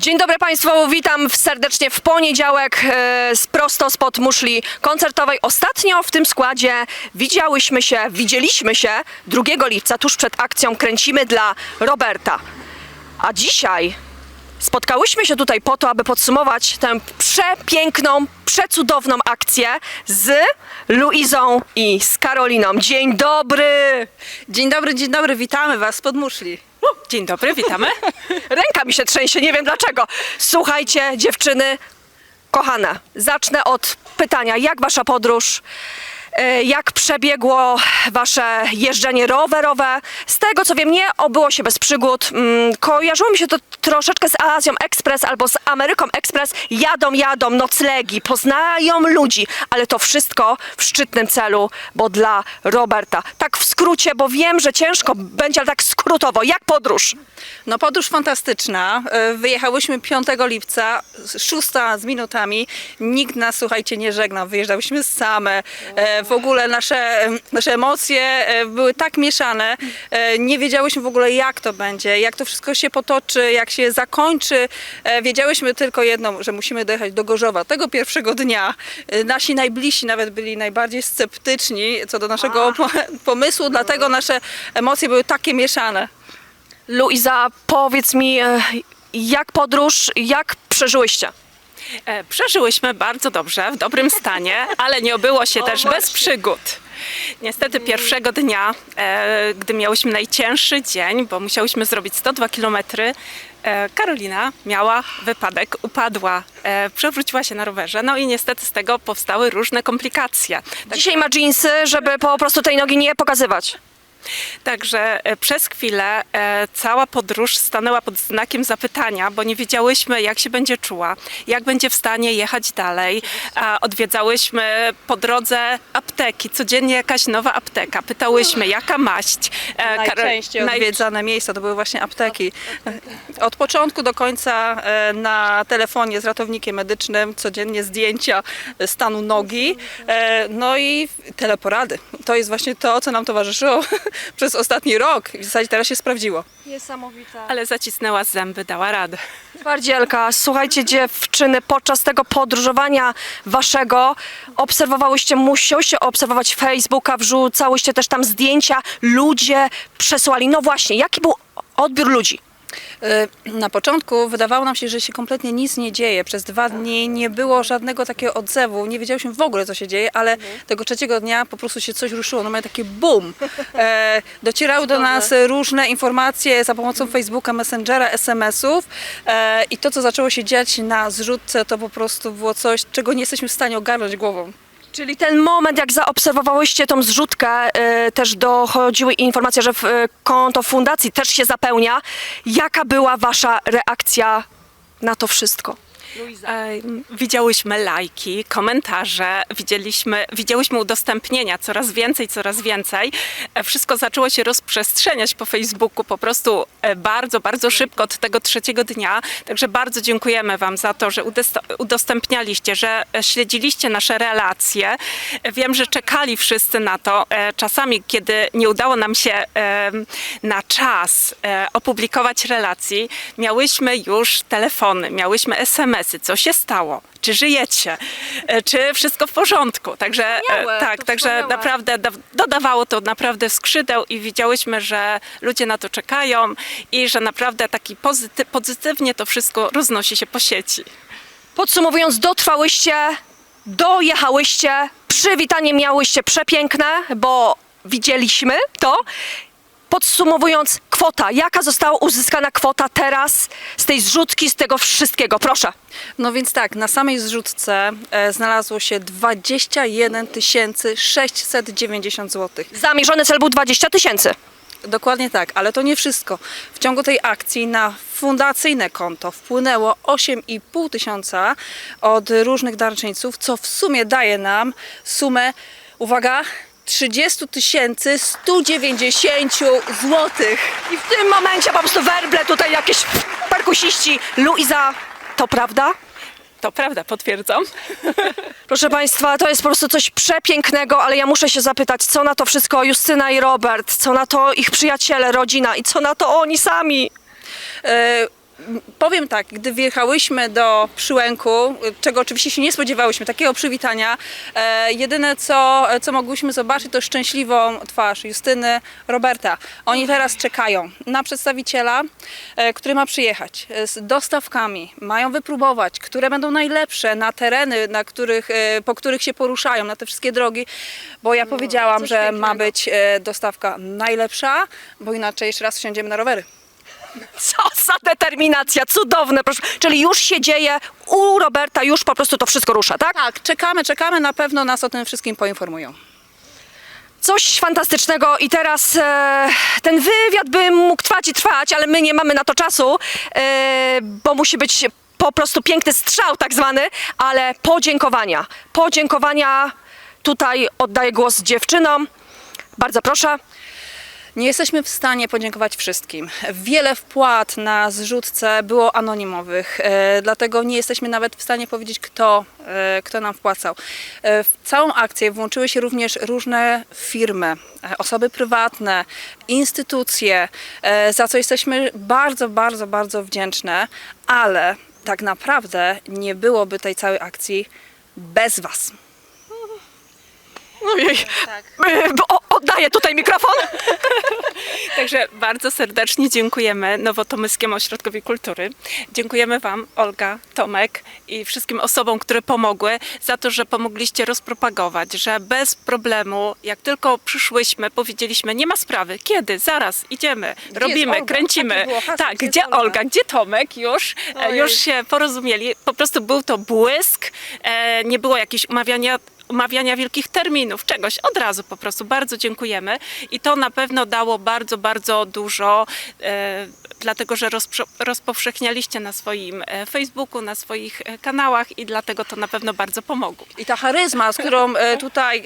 Dzień dobry Państwu, witam serdecznie w poniedziałek e, z prosto spod muszli koncertowej. Ostatnio w tym składzie widziałyśmy się, widzieliśmy się 2 lipca, tuż przed akcją Kręcimy dla Roberta. A dzisiaj spotkałyśmy się tutaj po to, aby podsumować tę przepiękną, przecudowną akcję z Luizą i z Karoliną. Dzień dobry! Dzień dobry, dzień dobry, witamy Was spod muszli. Dzień dobry, witamy. Ręka mi się trzęsie, nie wiem dlaczego. Słuchajcie, dziewczyny, kochane, zacznę od pytania, jak wasza podróż? E, Jak przebiegło wasze jeżdżenie rowerowe? Z tego co wiem, nie obyło się bez przygód. Mm, Kojarzyło mi się to troszeczkę z Azją Express albo z Ameryką Express. Jadą, jadą, noclegi, poznają ludzi, ale to wszystko w szczytnym celu, bo dla Roberta. Tak w skrócie, bo wiem, że ciężko będzie, ale tak skrótowo. Jak podróż? No podróż fantastyczna. E, Wyjechałyśmy 5 lipca, z- szósta z minutami. Nikt nas, słuchajcie, nie żegnał. Wyjeżdżałyśmy same. E, W ogóle nasze, nasze emocje e, były tak mieszane. E, Nie wiedziałyśmy w ogóle, jak to będzie, jak to wszystko się potoczy, jak się zakończy. E, Wiedziałyśmy tylko jedno, że musimy dojechać do Gorzowa tego pierwszego dnia. Nasi najbliżsi nawet byli najbardziej sceptyczni co do naszego po- pomysłu, dlatego nasze emocje były takie mieszane. Luiza, powiedz mi, jak podróż, jak przeżyłyście? E, Przeżyłyśmy bardzo dobrze, w dobrym stanie, ale nie obyło się też bez przygód. Niestety pierwszego dnia, e, gdy miałyśmy najcięższy dzień, bo musiałyśmy zrobić 102 km, e, Karolina miała wypadek, upadła, e, przewróciła się na rowerze, no i niestety z tego powstały różne komplikacje. Tak, Dzisiaj ma dżinsy, żeby po prostu tej nogi nie pokazywać. Także e, przez chwilę e, cała podróż stanęła pod znakiem zapytania, bo nie wiedziałyśmy, jak się będzie czuła, jak będzie w stanie jechać dalej. Odwiedzałyśmy po drodze apteki, codziennie jakaś nowa apteka. Pytałyśmy, jaka maść. E, Najczęściej naj- odwiedzane miejsca to były właśnie apteki. Od początku do końca e, na telefonie z ratownikiem medycznym codziennie zdjęcia stanu nogi, e, no i teleporady. To jest właśnie to, co nam towarzyszyło przez ostatni rok i w zasadzie teraz się sprawdziło. Niesamowite. Ale zacisnęła zęby, dała radę. Twardzielka, słuchajcie dziewczyny, podczas tego podróżowania waszego obserwowałyście, musiałyście obserwować Facebooka, wrzucałyście też tam zdjęcia, ludzie przesłali. No właśnie, jaki był odbiór ludzi? E, Na początku wydawało nam się, że się kompletnie nic nie dzieje. Przez dwa dni nie było żadnego takiego odzewu. Nie wiedziałyśmy w ogóle, co się dzieje, ale tego trzeciego dnia po prostu się coś ruszyło. No miał takie boom. E, docierały do nas różne informacje za pomocą Facebooka, Messengera, SMS-ów e, i to, co zaczęło się dziać na zrzutce, to po prostu było coś, czego nie jesteśmy w stanie ogarnąć głową. Czyli ten moment, jak zaobserwowałyście tą zrzutkę, y, też dochodziły informacje, że w, y, konto fundacji też się zapełnia. Jaka była wasza reakcja na to wszystko? E, Widziałyśmy lajki, komentarze, widzieliśmy, widziałyśmy udostępnienia coraz więcej, coraz więcej. E, Wszystko zaczęło się rozprzestrzeniać po Facebooku po prostu e, bardzo, bardzo szybko od tego trzeciego dnia. Także bardzo dziękujemy Wam za to, że udostępnialiście, że śledziliście nasze relacje. Wiem, że czekali wszyscy na to. Czasami, kiedy nie udało nam się na czas opublikować relacji, miałyśmy już telefony, miałyśmy SMS-y, co się stało, czy żyjecie, e, czy wszystko w porządku. Także e, Wspaniałe, tak, także wspaniałe. naprawdę da- dodawało to naprawdę skrzydeł i widziałyśmy, że ludzie na to czekają i że naprawdę taki pozyty- pozytywnie to wszystko roznosi się po sieci. Podsumowując, dotrwałyście, dojechałyście, przywitanie miałyście przepiękne, bo widzieliśmy to. Podsumowując, kwota, jaka została uzyskana kwota teraz z tej zrzutki, z tego wszystkiego? Proszę. No więc tak, na samej zrzutce e, znalazło się 21 690 zł. Zamierzony cel był 20 tysięcy. Dokładnie tak, ale to nie wszystko. W ciągu tej akcji na fundacyjne konto wpłynęło 8,5 tysiąca od różnych darczyńców, co w sumie daje nam sumę, uwaga, 30 tysięcy 190 złotych. I w tym momencie po prostu werble tutaj jakieś perkusiści. Luiza, to prawda? To prawda, potwierdzam. Proszę Państwa, to jest po prostu coś przepięknego, ale ja muszę się zapytać, co na to wszystko Justyna i Robert, co na to ich przyjaciele, rodzina i co na to oni sami? E, powiem tak, gdy wjechałyśmy do Przyłęku, czego oczywiście się nie spodziewałyśmy, takiego przywitania, e, jedyne co, co mogłyśmy zobaczyć to szczęśliwą twarz Justyny, Roberta. Oni teraz czekają na przedstawiciela, e, który ma przyjechać e, z dostawkami, mają wypróbować, które będą najlepsze na tereny, na których, e, po których się poruszają, na te wszystkie drogi, bo ja powiedziałam, coś że ma być e, dostawka najlepsza, bo inaczej jeszcze raz wsiądziemy na rowery. Co za determinacja, cudowne, proszę. Czyli już się dzieje, u Roberta już po prostu to wszystko rusza, tak? Tak, czekamy, czekamy, na pewno nas o tym wszystkim poinformują. Coś fantastycznego i teraz e, ten wywiad by mógł trwać i trwać, ale my nie mamy na to czasu, e, bo musi być po prostu piękny strzał tak zwany, ale podziękowania. Podziękowania, tutaj oddaję głos dziewczynom. Bardzo proszę. Nie jesteśmy w stanie podziękować wszystkim. Wiele wpłat na zrzutce było anonimowych, e, dlatego nie jesteśmy nawet w stanie powiedzieć, kto, e, kto nam wpłacał. E, w całą akcję włączyły się również różne firmy, osoby prywatne, instytucje, za co jesteśmy bardzo, bardzo, bardzo wdzięczne, ale tak naprawdę nie byłoby tej całej akcji bez Was. Ojej. E, bo- o- Oddaję tutaj mikrofon. Także bardzo serdecznie dziękujemy Nowotomyskiemu Ośrodkowi Kultury. Dziękujemy Wam, Olga, Tomek i wszystkim osobom, które pomogły, za to, że pomogliście rozpropagować, że bez problemu, jak tylko przyszłyśmy, powiedzieliśmy, nie ma sprawy, kiedy, zaraz, idziemy, robimy, Olga? kręcimy. Hasło, tak, gdzie gdzie Olga? Olga, gdzie Tomek, już, e, Ojej. już się porozumieli. Po prostu był to błysk, e, nie było jakichś umawiania umawiania wielkich terminów, czegoś. Od razu po prostu bardzo dziękujemy i to na pewno dało bardzo, bardzo dużo, e, dlatego że rozpowszechnialiście na swoim e, Facebooku, na swoich e, kanałach i dlatego to na pewno bardzo pomogło. I ta charyzma, z którą e, tutaj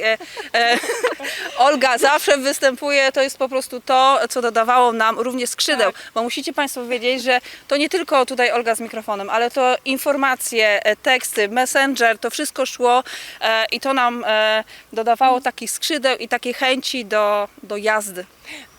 Olga zawsze występuje, to jest po prostu to, co dodawało nam również skrzydeł. Bo musicie Państwo wiedzieć, że to nie tylko tutaj Olga z mikrofonem, ale to informacje, teksty, messenger, to wszystko szło i to nam dodawało takich skrzydeł i takiej chęci do, do jazdy.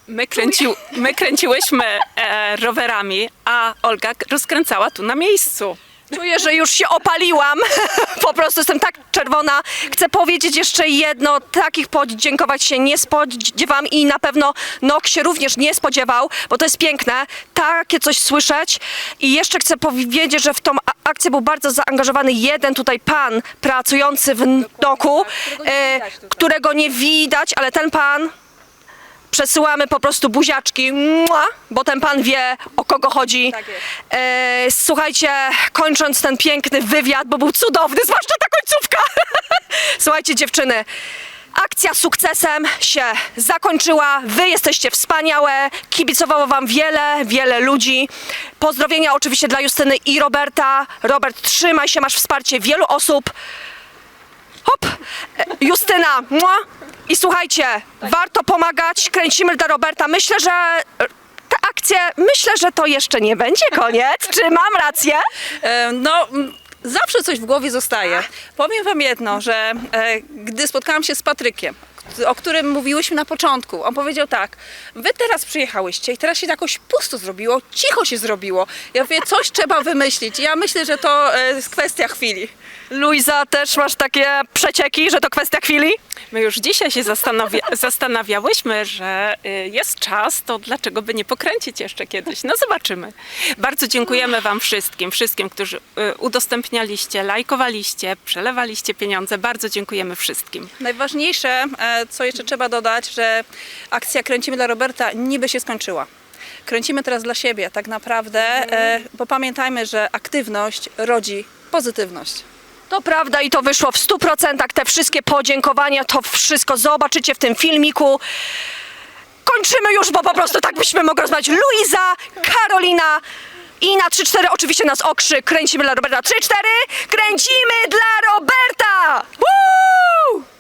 My, kręcił, my kręciłyśmy e, rowerami, a Olga rozkręcała tu na miejscu. Czuję, że już się opaliłam. Po prostu jestem tak czerwona. Chcę powiedzieć jeszcze jedno. Takich podziękować się nie spodziewam i na pewno Nok się również nie spodziewał, bo to jest piękne. Takie coś słyszeć. I jeszcze chcę powiedzieć, że w tą akcję był bardzo zaangażowany jeden tutaj pan pracujący w Noku, e, którego nie widać, ale ten pan przesyłamy po prostu buziaczki, mua, bo ten pan wie o kogo chodzi. Tak jest. E, słuchajcie, kończąc ten piękny wywiad, bo był cudowny, zwłaszcza ta końcówka. słuchajcie dziewczyny, akcja sukcesem się zakończyła. Wy jesteście wspaniałe, kibicowało wam wiele, wiele ludzi. Pozdrowienia oczywiście dla Justyny i Roberta. Robert, trzymaj się, masz wsparcie wielu osób. Hop! Justyna, mua. I słuchajcie, warto pomagać, kręcimy dla Roberta. Myślę, że te akcje, myślę, że to jeszcze nie będzie koniec. Czy mam rację? E, No, zawsze coś w głowie zostaje. Powiem Wam jedno, że e, gdy spotkałam się z Patrykiem, o którym mówiłyśmy na początku, on powiedział tak, wy teraz przyjechałyście i teraz się jakoś pusto zrobiło, cicho się zrobiło. Ja mówię, coś trzeba wymyślić. Ja myślę, że to e, jest kwestia chwili. Luiza, też masz takie przecieki, że to kwestia chwili? My już dzisiaj się zastanawia, zastanawiałyśmy, że y, jest czas, to dlaczego by nie pokręcić jeszcze kiedyś? No zobaczymy. Bardzo dziękujemy Wam wszystkim, wszystkim, którzy y, udostępnialiście, lajkowaliście, przelewaliście pieniądze. Bardzo dziękujemy wszystkim. Najważniejsze, e, co jeszcze trzeba dodać, że akcja Kręcimy dla Roberta niby się skończyła. Kręcimy teraz dla siebie, tak naprawdę, e, bo pamiętajmy, że aktywność rodzi pozytywność. To prawda i to wyszło w 100%. Te wszystkie podziękowania, to wszystko zobaczycie w tym filmiku. Kończymy już, bo po prostu tak byśmy mogli rozmawiać. Luiza, Karolina i na 3-4 oczywiście nas okrzy. Kręcimy dla Roberta. 3-4, kręcimy dla Roberta! Woo!